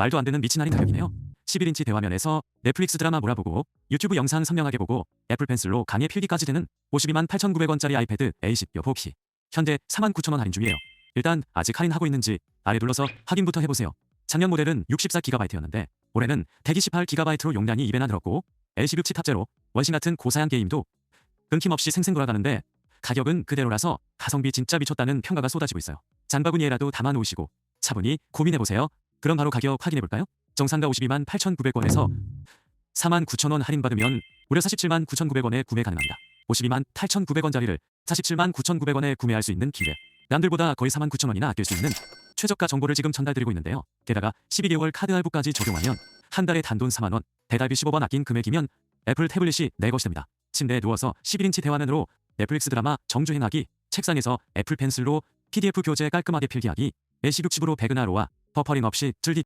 말도 안 되는 미친 할인 가격이네요. 11인치 대화면에서 넷플릭스 드라마 몰아보고 유튜브 영상 선명하게 보고 애플 펜슬로 강의 필기까지 되는 52만 8,900원짜리 아이패드 A10표 혹시 현재 49,000원 할인 중이에요. 일단 아직 할인하고 있는지 아래 눌러서 확인부터 해보세요. 작년 모델은 64GB였는데 올해는 128GB로 용량이 2배나 늘었고 LCD 칩 탑재로 원신 같은 고사양 게임도 끊김없이 생생 돌아가는데 가격은 그대로라서 가성비 진짜 미쳤다는 평가가 쏟아지고 있어요. 장바구니에라도 담아 놓으시고 차분히 고민해보세요. 그럼 바로 가격 확인해볼까요? 정상가 52만 8,900원에서 4만 9천원 할인받으면 무려 47만 9,900원에 구매 가능합니다. 52만 8,900원짜리를 47만 9,900원에 구매할 수 있는 기회. 남들보다 거의 4만 9천원이나 아낄 수 있는 최저가 정보를 지금 전달드리고 있는데요. 게다가 12개월 카드 할부까지 적용하면 한 달에 단돈 4만원, 대달비 15번 아낀 금액이면 애플 태블릿이 내 것이 됩니다. 침대에 누워서 11인치 대화면으로 넷플릭스 드라마 정주행하기, 책상에서 애플 펜슬로 PDF 교재 깔끔하게 필기하기, LC6칩으로 배그나 로아, 버퍼링 없이 3D